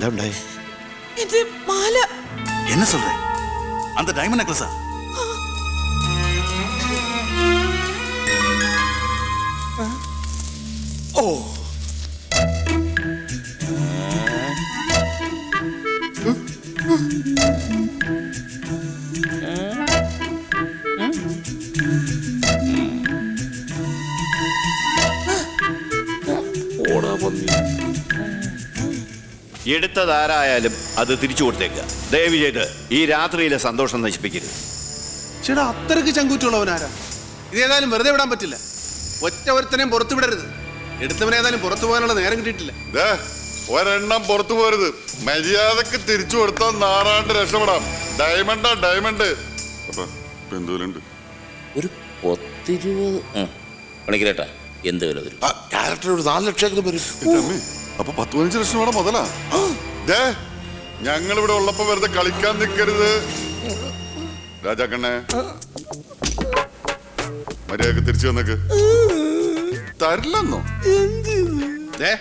എന്താ ഉണ്ടായി എന്റെ മാല என்ன சொல்ற அந்த டைமண்ட் நெக்லஸா ஓ എടുത്തതാരായാലും അത് തിരിച്ചു കൊടുത്തേക്കുക ദയവ് ചെയ്ത് ഈ രാത്രിയിലെ സന്തോഷം നശിപ്പിക്കരുത്. ചേട്ടാ അത്രയ്ക്ക് ചങ്കൂറ്റുള്ളവനാരാ? ഇത് ഏതായാലും വെറുതെ വിടാൻ പറ്റില്ല. ഒറ്റ ഒരുത്തനെയും പുറത്തു വിടരുത്. എടുത്തവനേതായാലും പുറത്തു പോകാനുള്ള നേരം കിട്ടിയിട്ടില്ല. ദേ, ഒരെണ്ണം പുറത്തു പോരുത് മര്യാദയ്ക്ക് തിരിച്ചു കൊടുത്താൽ നാറാണ്ട് രക്ഷപ്പെടാം. ഡയമണ്ടാ ഡയമണ്ട്. അപ്പൊ ബന്ധുവിലുണ്ട് ഒരു പത്തിരുപത് പണിക്കരേട്ടാ എന്ത് വില വരും? ക്യാരക്ടർ ഒരു നാല് ലക്ഷം വരും. അപ്പൊ പത്ത് പതിനഞ്ച് ലക്ഷം വേണം മുതലാ? ദേ ഞങ്ങൾ ഇവിടെ ഉള്ളപ്പോ വെറുതെ കളിക്കാൻ നിൽക്കരുത് രാജാക്കണ്ണേ മര്യാദയ്ക്ക് തിരിച്ചു വന്നേക്ക്. തരില്ലെന്നോ? ദേ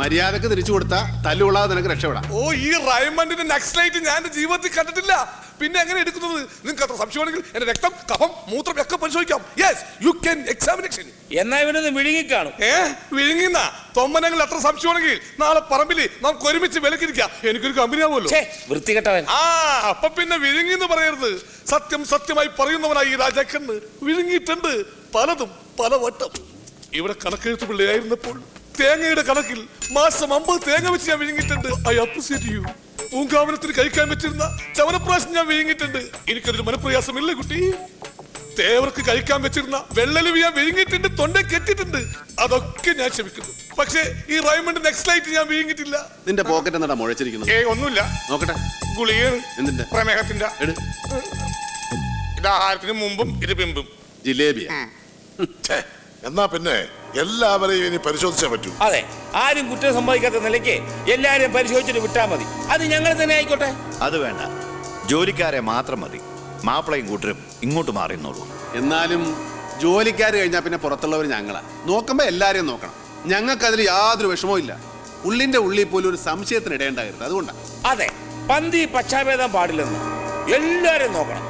മര്യാദയ്ക്ക് തിരിച്ചു കൊടുത്താ തല്ലുകൊള്ളാതെ നിനക്ക് രക്ഷപ്പെടാം. ഓ ഈ റൈമണ്ടിന്റെ നെക്സ്റ്റ് ലൈറ്റ് ഞാൻ ജീവിതത്തിൽ കണ്ടിട്ടില്ല. പിന്നെ എങ്ങനെ എടുക്കുന്നത്? നിങ്ങൾക്ക് അത്ര സംശയമാണെങ്കിൽ എന്റെ രക്തം കഫം മൂത്രം ഒക്കെ പരിശോധിക്കാം. യെസ് യു ക്യാൻ എക്സാമിനേഷൻ എന്നാ ഇവനൊന്ന് വിഴുങ്ങിക്കാണും. ഏ വിഴുങ്ങുന്ന? തൊമ്മനങ്ങൾ അത്ര സംശയമാണെങ്കിൽ നാളെ പറമ്പിൽ നമുക്ക് ഒരുമിച്ച് വിലക്കിരിക്കാം. എനിക്കൊരു കമ്പനി ആവുമല്ലോ. വൃത്തികെട്ടവൻ. ആ അപ്പൊ പിന്നെ വിഴുങ്ങി എന്ന് പറയരുത്. സത്യം സത്യമായി പറയുന്നവനായി ഈ രാജാക്കന്ന് വിഴുങ്ങിയിട്ടുണ്ട്. പലതും പല വട്ടം ഇവിടെ കണക്കെഴുത്ത് പിള്ളയായിരുന്നപ്പോൾ തേങ്ങയുടെ കണക്കിൽ മാസം അമ്പത് തേങ്ങ വെച്ച് ഞാൻ വിഴുങ്ങിയിട്ടുണ്ട്. ഐ അപ്രിസിയേറ്റ് യു പൂങ്കാവനത്തിന് കഴിക്കാൻ പറ്റിരുന്ന ചവനപ്രാശം ഞാൻ വിഴുങ്ങിയിട്ടുണ്ട്. എനിക്കതൊരു മനപ്രയാസമില്ല കുട്ടി. തേവർക്ക് കഴിക്കാൻ വെച്ചിരുന്ന വെള്ളലുവി ഞാൻ വിഴുങ്ങിയിട്ടുണ്ട് തൊണ്ട കെട്ടിട്ടുണ്ട് അതൊക്കെ ഞാൻ ക്ഷമിക്കുന്നു. പക്ഷേ ഈ റൈമണ്ട് നെക്സ്റ്റ് ലൈറ്റ് ഞാൻ വിഴുങ്ങിയിട്ടില്ല. നിന്റെ പോക്കറ്റ് എന്താ മുഴച്ചിരിക്കുന്നത്? ഏ ഒന്നുമില്ല. നോക്കട്ടെ. ഗുളിക എന്തിന്റെ? പ്രമേഹത്തിന്റെ. എട്. ഇത് ആഹാരത്തിന് മുമ്പും ഇത് പിമ്പും. ജിലേബിയാ. എന്നാ പിന്നെ എല്ലാവരെയും ഇനി പരിശോധിച്ചേ പറ്റൂ. അതെ ആരും കുറ്റം സമ്മതിക്കാത്ത നിലയ്ക്ക് എല്ലാരും പരിശോധിച്ചിട്ട് വിട്ടാ മതി. അത് ഞങ്ങൾ തന്നെ ആയിക്കോട്ടെ? അത് വേണ്ട. ജോലിക്കാരെ മാത്രം മതി. മാപ്പിളയും കൂട്ടരും ഇങ്ങോട്ട് മാറിയെന്നുള്ളൂ എന്നാലും ജോലിക്കാർ കഴിഞ്ഞാൽ പിന്നെ പുറത്തുള്ളവർ ഞങ്ങളാ. നോക്കുമ്പോ എല്ലാരെയും നോക്കണം. ഞങ്ങൾക്ക് അതിൽ യാതൊരു വിഷമവും ഇല്ല. ഉള്ളിന്റെ ഉള്ളിൽ പോലും ഒരു സംശയത്തിന് ഇടയുണ്ടാകരുത്. അതുകൊണ്ടാണ് അതെ പന്തി പക്ഷാഭേദം പാടില്ലെന്ന്. എല്ലാരും നോക്കണം.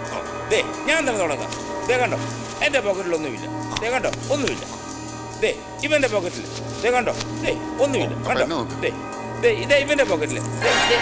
ദേ ഞാൻ തന്നെ തുടങ്ങാം. ദേ കണ്ടോ എന്റെ പോക്കറ്റിലൊന്നുമില്ല ദേ കണ്ടോ? ഒന്നുമില്ല. ദേ ഇവന്റെ പോക്കറ്റിൽ ദേ കണ്ടോ? ദേ ഒന്നുമില്ല. കണ്ടോ? ദേ ദേ ഇതേ ഇവന്റെ പോക്കറ്റിൽ ദേ,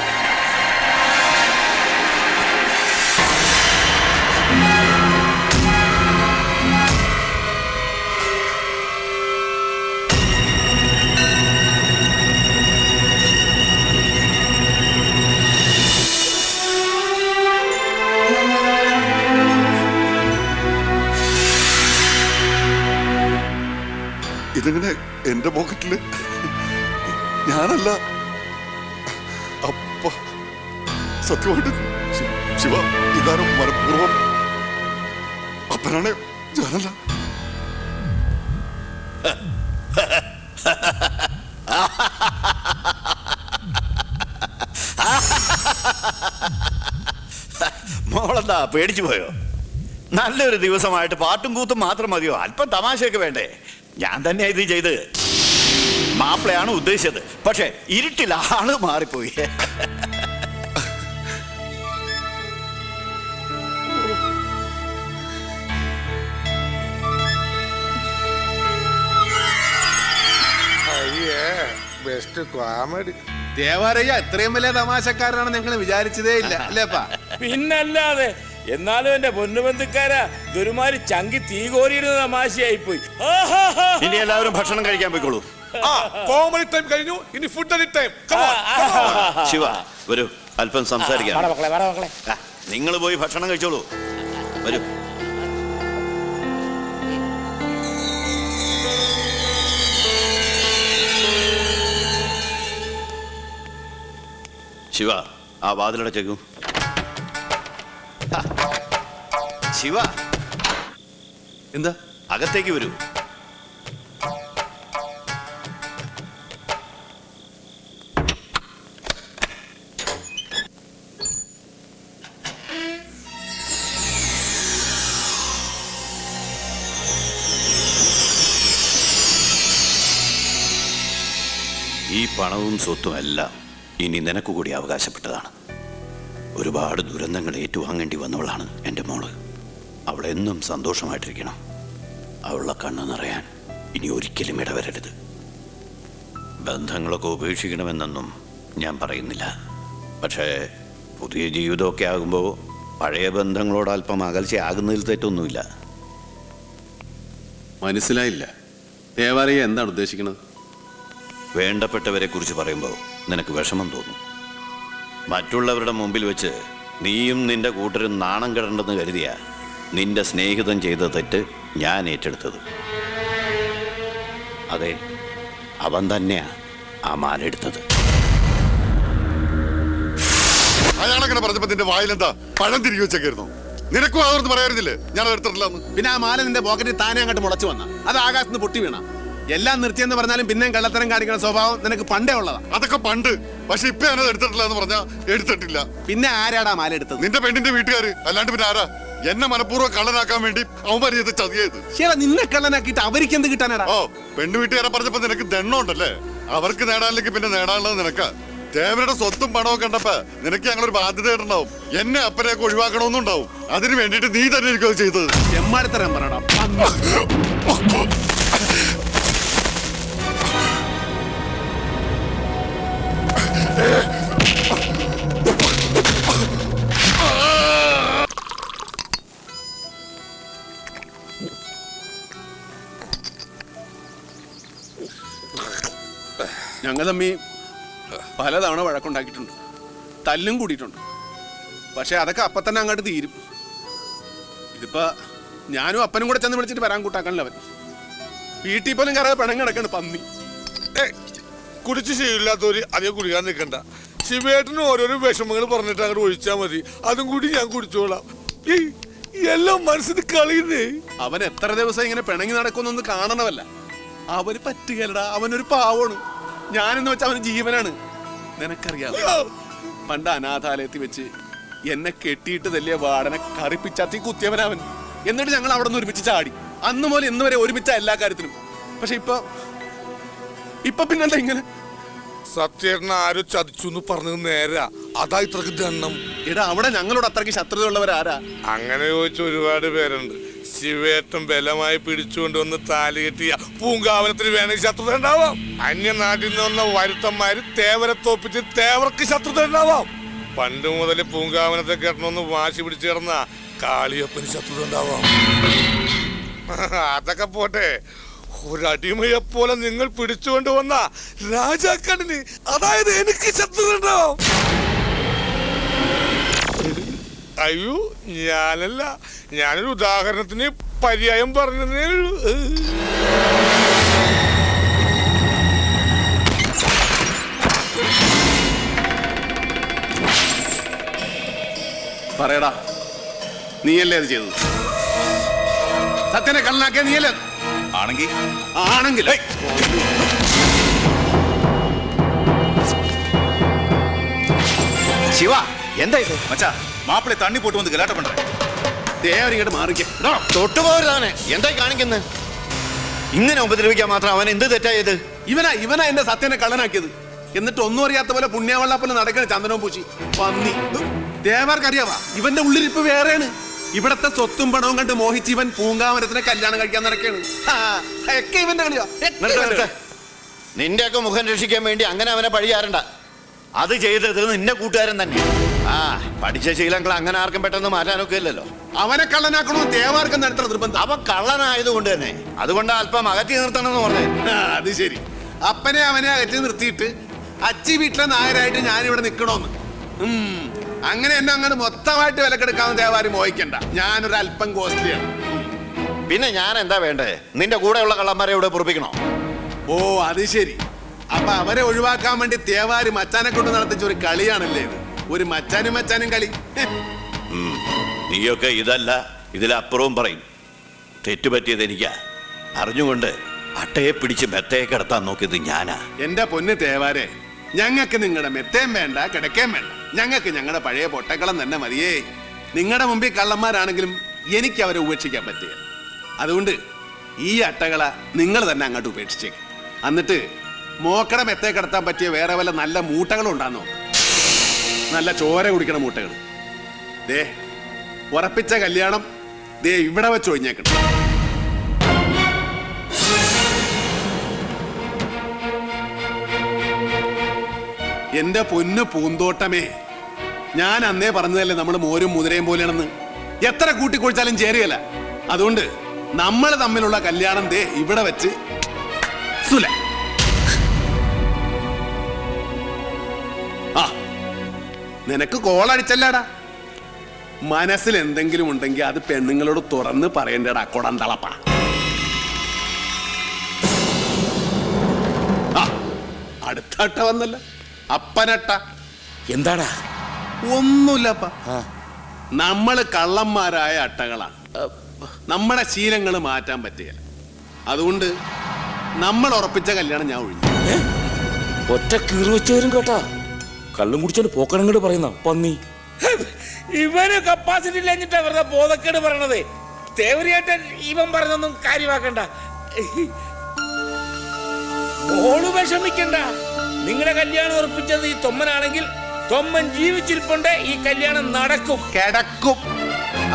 എന്റെ പോക്കറ്റിൽ. ഞാനല്ല. അപ്പ. സത്യമായിട്ട് ശിവ ഇതാരും മനഃപൂർവം. അപ്പനാണ് ഞാനല്ല. മോളെന്താ പേടിച്ചു പോയോ? നല്ലൊരു ദിവസമായിട്ട് പാട്ടും കൂത്തും മാത്രം മതിയോ? അല്പം തമാശയൊക്കെ വേണ്ടേ? ഞാൻ തന്നെയാ ഇത് ചെയ്ത്. മാപ്പിളയാണ് ഉദ്ദേശിച്ചത്. പക്ഷെ ഇരുട്ടിൽ ആൾ മാറിപ്പോയി. അയ്യേ ബെസ്റ്റ് കോമഡി ദേവാരയ്യ ഇത്രയും വലിയ തമാശക്കാരനാണ് ഞങ്ങൾ വിചാരിച്ചതേ ഇല്ല അല്ലേപ്പാ പിന്നല്ലാതെ എന്നാലും എന്റെ പൊന്നുബന്ധുക്കാരാ ദുരുമാരി ചങ്കി തീ കോരിയിരുന്ന തമാശയായി പോയി ഇനി എല്ലാവരും ഭക്ഷണം കഴിക്കാൻ പോയിക്കോളൂ. ആ കോമഡി ടൈം കഴിഞ്ഞു ഇനി ഫുഡ് ടൈം ശിവ വരൂ അല്പം സംസാരിക്കാം. നിങ്ങൾ പോയി ഭക്ഷണം കഴിച്ചോളൂ. വരൂ. ശിവ ആ വാതിലടച്ചേക്കൂ. ശിവ. എന്താ? അകത്തേക്ക് വരൂ. പണവും സ്വത്തും എല്ലാം ഇനി നിനക്ക് കൂടി അവകാശപ്പെട്ടതാണ്. ഒരുപാട് ദുരന്തങ്ങൾ ഏറ്റുവാങ്ങേണ്ടി വന്നവളാണ് എന്റെ മോൾ. അവളെന്നും സന്തോഷമായിട്ടിരിക്കണം. അവളുടെ കണ്ണു നിറയാൻ ഇനി ഒരിക്കലും ഇടവരരുത്. ബന്ധങ്ങളൊക്കെ ഉപേക്ഷിക്കണമെന്നൊന്നും ഞാൻ പറയുന്നില്ല. പക്ഷേ പുതിയ ജീവിതമൊക്കെ ആകുമ്പോൾ പഴയ ബന്ധങ്ങളോട് അല്പം അകൽച്ചയാകുന്നതിൽ തെറ്റൊന്നുമില്ല. മനസ്സിലായില്ല. ദേവാലയ എന്താണ് ഉദ്ദേശിക്കുന്നത്? വേണ്ടപ്പെട്ടവരെ കുറിച്ച് പറയുമ്പോൾ നിനക്ക് വിഷമം തോന്നും. മറ്റുള്ളവരുടെ മുമ്പിൽ വെച്ച് നീയും നിന്റെ കൂട്ടരും നാണം കെടണ്ടെന്ന് കരുതിയ നിന്റെ സ്നേഹിതം ചെയ്ത തെറ്റ് ഞാൻ ഏറ്റെടുത്തത്. അതെ അവൻ തന്നെയാ ആ മാലെടുത്തത് അയാളങ്ങനെ പറഞ്ഞപ്പോ നിന്റെ വായിലെന്താ? പഴം തിരികെ വെച്ചേക്കായിരുന്നു. നിനക്കും അതൊന്നും പറയാറില്ലേ ഞാൻ എടുത്തിട്ടില്ല പിന്നെ ആ മാല നിന്റെ പോക്കറ്റിൽ താനെ അങ്ങോട്ട് മുളച്ചു വന്ന. അത് ആകാശത്ത് പൊട്ടി വീണ. എല്ലാം നിർത്തിയെന്ന് പറഞ്ഞാലും പിന്നെയും കള്ളത്തരം കാണിക്കുന്ന സ്വഭാവം നിനക്ക് പണ്ടേ ഉള്ളതാ. അതൊക്കെ പണ്ട്. പക്ഷെ ഇപ്പൊ ഞാനത് എടുത്തിട്ടില്ല എന്ന് പറഞ്ഞാ എടുത്തിട്ടില്ല. പിന്നെ ആരാടാ മാല എടുത്തത് നിന്റെ പെണ്ണിന്റെ വീട്ടുകാര്. അല്ലാണ്ട് പിന്നെ ആരാ? എന്നെ മനഃപൂർവം കള്ളനാക്കാൻ വേണ്ടി അവൻ ചെയ്ത് ചതിയത് ശരി നിന്നെ കള്ളനാക്കിട്ട് അവർക്ക് എന്ത് കിട്ടാനാടാ? ഓ പെണ്ണു വീട്ടുകാരെ പറഞ്ഞപ്പോ നിനക്ക് ദണ്ണുണ്ടല്ലേ അവർക്ക് നേടാനില്ലെങ്കിൽ പിന്നെ നേടാനുള്ളത് നിനക്കാ. ദേവരുടെ സ്വത്തും പണവും കണ്ടപ്പോ നിനക്ക് ഞങ്ങളൊരു ബാധ്യത ഉണ്ടാവും. എന്നെ അപ്പനെയൊക്കെ ഒഴിവാക്കണമെന്നുണ്ടാവും അതിന് വേണ്ടിട്ട് നീ തന്നെ എനിക്ക് ചെയ്തത്. തരാൻ പറയടാ. തമ്മി പലതവണ വഴക്കുണ്ടാക്കിയിട്ടുണ്ട്. തല്ലും കൂടിയിട്ടുണ്ട്. പക്ഷെ അതൊക്കെ അപ്പം തന്നെ അങ്ങോട്ട് തീരും. ഇതിപ്പോ ഞാനും അപ്പനും കൂടെ ചെന്ന് വിളിച്ചിട്ട് വരാൻ കൂട്ടാക്കണല്ലോ അവൻ. വീട്ടിൽ പോലും കയറാതെ പണം കിടക്കണ് പന്നി. കുടിച്ച് ശീലമില്ലാത്തവര് അധികം കുടിക്കാൻ നിൽക്കണ്ട. ശിവേട്ടന് ഓരോരോ വിഷമങ്ങൾ പറഞ്ഞിട്ട് അങ്ങോട്ട് ഒഴിച്ചാൽ മതി. അതും കൂടി ഞാൻ കുടിച്ചോളാം. എല്ലാം മനസ്സിന് കളിയുന്നേ. അവൻ എത്ര ദിവസം ഇങ്ങനെ പിണങ്ങി നടക്കുന്നൊന്ന് കാണണമല്ല. അവന് പറ്റുകയല്ലടാ. അവനൊരു പാവമാണ്. ഞാനെന്ന് വെച്ചാൽ അവന് ജീവനാണ്. നിനക്കറിയാം പണ്ട് അനാഥാലയത്തിൽ വെച്ച് എന്നെ കെട്ടിയിട്ട് തല്ലിയ വാടനെ കറിപ്പിച്ചാത്തി കുത്തിയവനവൻ. എന്നിട്ട് ഞങ്ങൾ അവിടെ നിന്ന് ഒരുമിച്ച് ചാടി. അന്ന് മുതൽ ഇന്ന് വരെ ഒരുമിച്ച എല്ലാ കാര്യത്തിനും. പക്ഷെ ഇപ്പൊ ഇപ്പൊ പിന്നെന്താ ഇങ്ങനെ? സത്യേട്ടൻ ആരോ ചതിച്ചു എന്ന് പറഞ്ഞത് നേരാ. അതാ ഇത്രക്ക് ദണ്ണം. എടാ അവിടെ ഞങ്ങളോട് അത്രയ്ക്ക് ശത്രുതയുള്ളവരാരാ? അങ്ങനെ ചോദിച്ച ഒരുപാട് പേരുണ്ട്. ശിവേട്ടൻ ബലമായി പിടിച്ചുകൊണ്ടുവന്ന് താലി കെട്ടിയ പൂങ്കാവനത്തിന് വേണമെങ്കിൽ ശത്രുത ഉണ്ടാവാം. അന്യനാട്ടിൽ നിന്ന് വന്ന വരുത്തന്മാര് തേവരെ തോപ്പിച്ച് തേവർക്ക് ശത്രുത ഉണ്ടാവാം. പണ്ട് മുതൽ പൂങ്കാവനത്തെ കെട്ടണമെന്ന് വാശി പിടിച്ചു കിടന്ന കാളിയപ്പന് ശത്രുത ഉണ്ടാവാം. അതൊക്കെ പോട്ടെ. ഒരടിമയെ പോലെ നിങ്ങൾ പിടിച്ചുകൊണ്ട് വന്ന രാജാക്കണിന് അതായത് എനിക്ക് ശത്രുത ഉണ്ടാവാം. അയ്യോ ഞാനല്ല. ഞാനൊരു ഉദാഹരണത്തിന് പര്യായം പറഞ്ഞതേ ഉള്ളൂ. പറയടാ നീയല്ലേ അത് ചെയ്തത്? സത്യനെ കള്ളനാക്കിയ നീയല്ലേ ആണെങ്കിൽ ആണെങ്കിൽ ശിവ എന്താ ഇത്? മച്ചാ മാപ്പിളെ തണ്ണി പോട്ട് വന്ന് கலாட்டம் പണ്ടേട്ട് ദേവരിങ്ങോട്ട് മാറിക്കോ. തൊട്ടുപോരുതാണ് എന്താ കാണിക്കുന്നത് ഇങ്ങനെ ഉപദ്രവിക്കാൻ മാത്രം അവൻ എന്ത് തെറ്റായത് ഇവനാ ഇവനാ എന്റെ സത്യനെ കള്ളനാക്കിയത്. എന്നിട്ട് ഒന്നും അറിയാത്ത പോലെ പുണ്യാവള്ള പോലെ നടക്കണ ചന്ദനവും പൂച്ചി. പന്നി. ദേവർക്കറിയാവാ ഇവന്റെ ഉള്ളിരിപ്പ് വേറെയാണ്. ഇവിടത്തെ സ്വത്തും പണവും കണ്ട് മോഹിച്ച് ഇവൻ പൂങ്കാമരത്തിനെ കല്യാണം കഴിക്കാൻ നടക്കാണ് ഇവന്റെ കളിയാ. നിന്റെയൊക്കെ മുഖം രക്ഷിക്കാൻ വേണ്ടി അങ്ങനെ അവനെ പഴിയാറണ്ട. അത് ചെയ്തത് നിന്റെ കൂട്ടുകാരൻ തന്നെയാണ് ആ പഠിച്ച ശീലങ്ങൾ അങ്ങനെ ആർക്കും പെട്ടെന്ന് മാറ്റാനൊക്കെ ഇല്ലല്ലോ. അവനെ കള്ളനാക്കണോ? ദേവാർക്കും നടത്തുന്ന നിർബന്ധം? അവൻ കള്ളനായതുകൊണ്ട് തന്നെ. അതുകൊണ്ട് അല്പം അകറ്റി നിർത്തണമെന്ന് പറഞ്ഞേ. ആ, അത് ശരി. അപ്പനെ അവനെ അകറ്റി നിർത്തിയിട്ട് അച്ചി വീട്ടിലെ നായരായിട്ട് ഞാനിവിടെ നിൽക്കണോന്ന്. അങ്ങനെ എന്നെ അങ്ങനെ മൊത്തമായിട്ട് വിലക്കെടുക്കാവുന്ന ദേവാരി മോഹിക്കണ്ട. ഞാനൊരു അല്പം കോസ്റ്റ്ലിയാണ് പിന്നെ ഞാൻ എന്താ വേണ്ടേ? നിന്റെ കൂടെയുള്ള കള്ളന്മാരെ ഇവിടെ പൊറപ്പിക്കണോ? ഓ അത് ശരി. അപ്പൊ അവരെ ഒഴിവാക്കാൻ വേണ്ടി തേവാരി മച്ചാനെ കൊണ്ട് നടത്തിച്ച ഒരു കളിയാണല്ലേ ഇത്? ഒരു മച്ചാനും മച്ചാനും കളി. നീയൊക്കെ ഇതല്ല ഇതിലപ്പുറവും പറയും. തെറ്റുപറ്റിയത് എനിക്കാ. അറിഞ്ഞുകൊണ്ട് അട്ടയെ പിടിച്ച് മെത്തയെ കിടത്താൻ നോക്കിയത് ഞാനാ. എന്റെ പൊന്ന് തേവാരെ ഞങ്ങൾക്ക് നിങ്ങളുടെ മെത്തേം വേണ്ട കിടക്കേം വേണ്ട. ഞങ്ങൾക്ക് ഞങ്ങളുടെ പഴയ പൊട്ടക്കളം തന്നെ മതിയേ. നിങ്ങളുടെ മുമ്പിൽ കള്ളന്മാരാണെങ്കിലും എനിക്ക് അവരെ ഉപേക്ഷിക്കാൻ പറ്റിയ അതുകൊണ്ട് ഈ അട്ടകള നിങ്ങൾ തന്നെ അങ്ങോട്ട് ഉപേക്ഷിച്ചേക്ക്. എന്നിട്ട് മോക്കട മെത്തേ കിടത്താൻ പറ്റിയ വേറെ വല്ല നല്ല മൂട്ടകളും ഉണ്ടാന്നോ നല്ല ചോര കുടിക്കണ മൂട്ടകൾ. ദേ ഉറപ്പിച്ച കല്യാണം ദേ ഇവിടെ വെച്ച് ഒഴിഞ്ഞേക്കണം. എന്റെ പൊന്നു പൂന്തോട്ടമേ ഞാൻ അന്നേ പറഞ്ഞതല്ലേ നമ്മൾ മോരും മുതിരയും പോലെയാണെന്ന്. എത്ര കൂട്ടിക്കൊഴിച്ചാലും ചേരുകയല്ല. അതുകൊണ്ട് നമ്മൾ തമ്മിലുള്ള കല്യാണം ദേ ഇവിടെ വെച്ച് സുല. നിനക്ക് കോളടിച്ചല്ലാടാ മനസ്സിൽ എന്തെങ്കിലും ഉണ്ടെങ്കിൽ അത് പെണ്ണുങ്ങളോട് തുറന്ന് പറയണ്ടടാ കൊടന്തളപ്പ. അടുത്തട്ട അടുത്ത വന്നല്ല. അപ്പനട്ട. എന്താടാ? ഒന്നുമില്ലപ്പ. നമ്മൾ കള്ളന്മാരായ അട്ടകളാണ് നമ്മുടെ ശീലങ്ങൾ മാറ്റാൻ പറ്റുകയില്ല അതുകൊണ്ട് നമ്മൾ ഉറപ്പിച്ച കല്യാണം ഞാൻ ഒഴിഞ്ഞു. ഒറ്റ കീറി വെച്ചവരും കേട്ടാ. കള്ളും കുടിച്ചോണ്ട് പോക്കണങ്ങോട് പറയുന്ന പന്നി. ഇവന് കപ്പാസിറ്റി ഇല്ലെന്നിട്ടാ വെറുതെ ബോധക്കേട് പറയണത്. തേവരിയായിട്ട് ഇവൻ പറഞ്ഞൊന്നും കാര്യമാക്കണ്ട. മോൾ വിഷമിക്കണ്ട. നിങ്ങളുടെ കല്യാണം ഉറപ്പിച്ചത് ഈ തൊമ്മനാണെങ്കിൽ തൊമ്മൻ ജീവിച്ചിരിപ്പുണ്ട് ഈ കല്യാണം നടക്കും. കിടക്കും.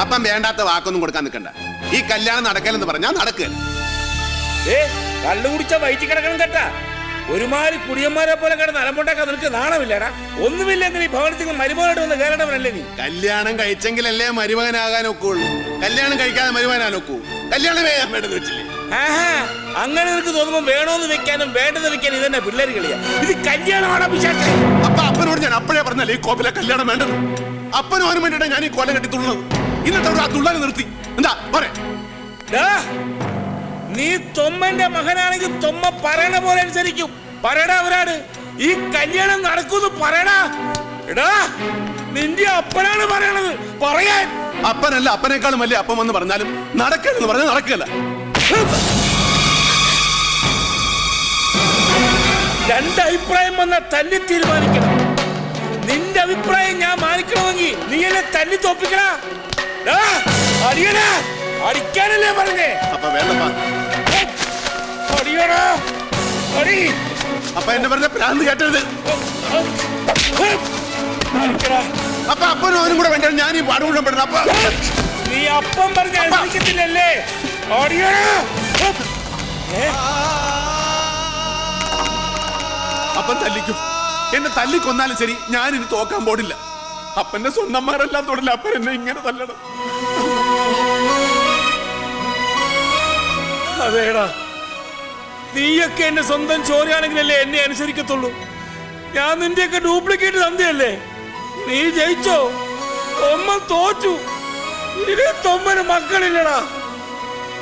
അപ്പം വേണ്ടാത്ത വാക്കൊന്നും കൊടുക്കാൻ നിൽക്കണ്ട. ഈ കല്യാണം നടക്കലെന്ന് പറഞ്ഞാൽ നടക്കുക ഏ കള്ളു കുടിച്ച വയറ്റി കിടക്കണം കേട്ടാ. ഒരുമാതിരി കുടിയന്മാരെ പോലെ കിടന്ന് അലമ്പുണ്ടാക്കാൻ നിനക്ക് നാണമില്ലടാ. ഒന്നുമില്ലെങ്കിൽ ഈ ഭവനത്തിൽ മരുമകനായിട്ട് വന്ന് കയറണവനല്ലേ നീ? കല്യാണം കഴിച്ചെങ്കിലല്ലേ മരുമകനാകാൻ ഒക്കുള്ളൂ കല്യാണം കഴിക്കാതെ മരുമകനാൻ ഒക്കൂ കല്യാണമേ ഞാൻ വേണ്ടത് വെച്ചില്ലേ? ആഹാ അങ്ങനെ നിനക്ക് തോന്നുമ്പോ വേണോന്ന് വെക്കാനും വേണ്ടെന്ന് വെക്കാനും ഇതന്നെ പിള്ളേർ കളിയാ. ഇത് കല്യാണമാണ് വിശേഷം അപ്പൊ അപ്പനോട് ഞാൻ അപ്പോഴേ പറഞ്ഞല്ലേ ഈ കോപ്പിലെ കല്യാണം വേണ്ടത് അപ്പനും അവനും വേണ്ടിയിട്ടാണ് ഞാൻ ഈ കൊല കെട്ടി തുള്ളത് ഇന്നത്തെ ആ തുള്ളനെ നിർത്തി. എന്താ പറയാ നീ തൊമ്മന്റെ മകനാണെങ്കിൽ തൊമ്മ പറയണ പോലെ അനുസരിക്കും. പറയടാ അവരാട്. ഈ കല്യാണം നടക്കുന്നു പറയടാ. എടാ നിന്റെ അപ്പനാണ് പറയണത്. പറയാൻ. അപ്പനല്ല അപ്പനേക്കാളും വലിയ അപ്പം വന്ന് പറഞ്ഞാലും നടക്കല്ലെന്ന് പറഞ്ഞാൽ നടക്കല്ല രണ്ട് അഭിപ്രായം വന്ന തല്ലി തീരുമാനിക്കണം. നിന്റെ അഭിപ്രായം ഞാൻ മാനിക്കണമെങ്കിൽ നീ എന്നെ തല്ലി തോപ്പിക്കണ അടിക്കാനല്ലേ പറഞ്ഞേ. അപ്പൊ വേണ്ടപ്പാ. അപ്പൊ എന്നെ പറഞ്ഞ പ്രാന്ത് കേട്ടത് അപ്പൊ അപ്പനും അവനും കൂടെ വേണ്ട ഞാൻ ഈ പാട് മുഴുവൻ അപ്പ നീ അപ്പം പറഞ്ഞ അനുസരിക്കത്തില്ലല്ലേ? അപ്പൻ തല്ലിക്കും. എന്നെ തല്ലിക്കൊന്നാലും ശരി ഞാൻ ഇനി തോക്കാൻ പോടില്ല. അപ്പന്റെ സ്വന്തന്മാരെല്ലാം തൊടില്ല അപ്പൻ എന്നെ ഇങ്ങനെ തല്ലണം. അതേടാ. നീയൊക്കെ എന്റെ സ്വന്തം ചോരയാണെങ്കിലല്ലേ എന്നെ അനുസരിക്കത്തുള്ളൂ. ഞാൻ നിന്റെയൊക്കെ ഡ്യൂപ്ലിക്കേറ്റ് തന്തയല്ലേ? നീ ജയിച്ചോ? ഒമ്മൻ തോറ്റു. ഇനി തൊമ്മന് മക്കളില്ലടാ.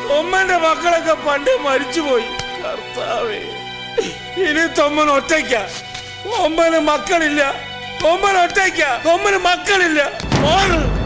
തൊമ്മന്റെ മക്കളൊക്കെ പണ്ടേ മരിച്ചുപോയി. കർത്താവേ. ഇനി തൊമ്മൻ ഒറ്റയ്ക്ക. ഒമ്പന് മക്കളില്ല. തൊമ്മൻ ഒറ്റയ്ക്ക. തൊമ്മന് മക്കളില്ല. മോൾ.